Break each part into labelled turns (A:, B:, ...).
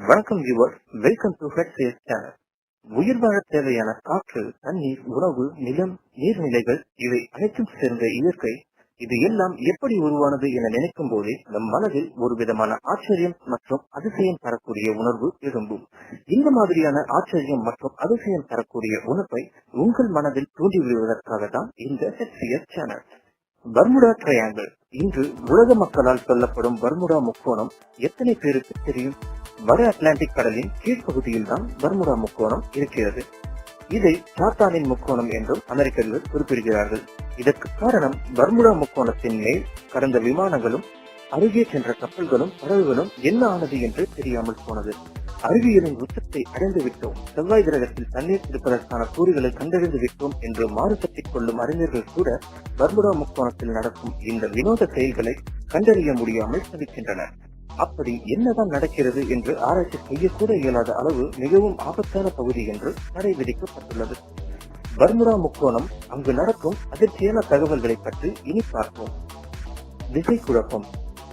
A: வணக்கம் viewer welcome to heads channel உயிர் வாழ தேவையான காற்று தண்ணீர் உணவு நிலம் நீர்நிலைகள் இவை அனைத்தும் சேர்ந்த இயற்கை. இது எல்லாம் எப்படி உருவானது என நினைக்கும் போதே நம் மனதில் ஒரு விதமான ஆச்சரியம் மற்றும் அதிசயம் தரக்கூடிய உணர்வு எழும்பும். இந்த மாதிரியான ஆச்சரியம் மற்றும் அதிசயம் தரக்கூடிய உணர்வை உங்கள் மனதில் தூண்டிவிடுவதற்காக தான் இந்த ஹெச்சிஎஸ் சேனல் பர்முடா ட்ரையாங்கிள் இன்று உலக மக்களால் சொல்லப்படும் பர்முடா முக்கோணம் எத்தனை பேருக்கு தெரியும்? வட அட்லாண்டிக் கடலின் கீழ்ப்பகுதியில் தான் பர்முடா முக்கோணம் இருக்கிறது. இதை சாத்தானின் முக்கோணம் என்றும் அமெரிக்கர்கள் குறிப்பிடுகிறார்கள். இதற்கு காரணம் பர்முடா முக்கோணத்தின் மேல் கடந்த விமானங்களும் அருகே சென்ற கப்பல்களும் படகுகளும் என்ன ஆனது என்று தெரியாமல் போனது. அறிவியலின் உச்சத்தை அடைந்து விட்டோம். செவ்வாய் கிரகத்தில் தண்ணீர் இருப்பதற்கான கூறுகளை கண்டறிந்து விட்டோம் என்று மாறுபட்டிக் கொள்ளும் அறிஞர்கள் கூட பர்முடா முக்கோணத்தில் நடக்கும் இந்த வினோத செயல்களை கண்டறிய முடியாமல் தவிக்கின்றனர். அப்படி என்னதான் நடக்கிறது என்று ஆராய்ச்சி செய்யக்கூட இயலாத அளவு மிகவும் ஆபத்தான பகுதி என்று தடை விதிக்கப்பட்டுள்ளது பர்முடா முக்கோணம் அங்கு நடக்கும் அதிர்ச்சியான தகவல்களை பற்றி இனி பார்ப்போம். திசை குழப்பம்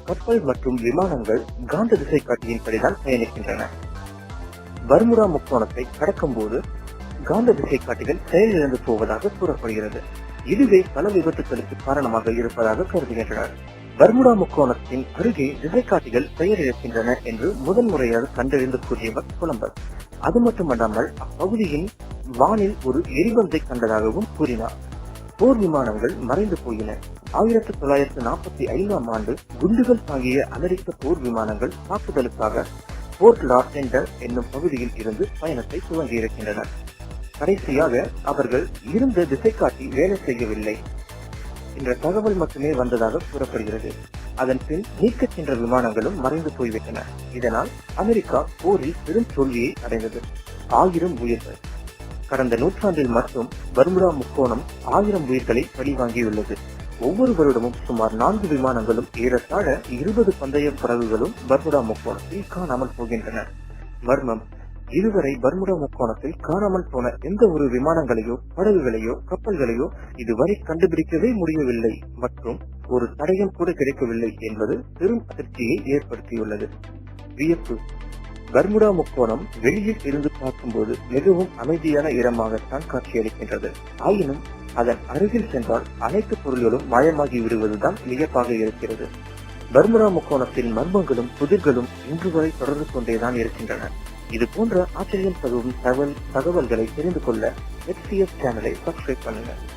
A: கப்பல் மற்றும் விமானங்கள் காந்த திசை காட்டியின்படிதான் பயணிக்கின்றன. பர்முடா முக்கோணத்தை கடக்கும் போது காந்த திசை காட்டிகள் செயலிழந்து போவதாக கூறப்படுகிறது. இதுவே பல விபத்துகளுக்கு காரணமாக இருப்பதாக கருதுகின்றனர். பர்முடா முக்கோணத்தின் அருகே திசைக்காட்டிகள் பெயரிழக்கின்றன என்று முதன் முறையாக கண்டறிந்து கூறியவர் புலம்பர் அது மட்டுமல்லாமல் அப்பகுதியின் வானில் ஒரு எரிபந்தை கண்டதாகவும் கூறினார். போர் விமானங்கள் மறைந்து போயின. ஆயிரத்தி தொள்ளாயிரத்தி நாற்பத்தி ஐந்தாம் ஆண்டு குண்டுகள் தாங்கிய அமெரிக்க போர் விமானங்கள் தாக்குதலுக்காக போர்ட் லார்டெண்டர் என்னும் பகுதியில் இருந்து பயணத்தை துவங்கியிருக்கின்றனர் கடைசியாக அவர்கள் இருந்த திசைக்காட்டி வேலை செய்யவில்லை. என்ற தகவல் மட்டுமே வந்ததாக கூறப்படுகிறது. அதன் பின் நீக்கச் சென்ற விமானங்களும் மறைந்து போய்விட்டன. இதனால் அமெரிக்கா போரில் பெரும் தோல்வியை அடைந்தது. ஆயிரம் உயிர்கள். கடந்த நூற்றாண்டில் மட்டும் பர்முடா முக்கோணம் ஆயிரம் உயிர்களை பழிவாங்கியுள்ளது. ஒவ்வொரு வருடமும் சுமார் நான்கு விமானங்களும் ஏறத்தாழ இருபது பந்தய படகுகளும் பர்முடா முக்கோணத்தில் காணாமல் போகின்றன. மர்மம் இதுவரை பர்முடா முக்கோணத்தில் காணாமல் போன எந்த ஒரு விமானங்களையோ படகுகளையோ கப்பல்களையோ இதுவரை கண்டுபிடிக்கவே முடியவில்லை. மற்றும் ஒரு தடயம் கூட கிடைக்கவில்லை என்பது பெரும் அதிர்ச்சியை ஏற்படுத்தியுள்ளது. வியப்பு. பர்முடா முக்கோணம் வெளியில் இருந்து பார்க்கும்போது மிகவும் அமைதியான இடமாகத்தான் காட்சியளிக்கின்றது. ஆயினும் அதன் அருகில் சென்றால் அனைத்து பொருள்களும் மாயமாகி விடுவதுதான் வியப்பாக இருக்கிறது. பர்மரா முக்கோணத்தின் மர்மங்களும் புதிர்களும் இன்று வரை தொடர்ந்து கொண்டேதான் இருக்கின்றன. இது போன்ற ஆச்சரியம் தரும் தகவல் தகவல்களை தெரிந்து கொள்ள எக்ஸிஎஸ் சேனலை சப்ஸ்கிரைப் பண்ணுங்கள்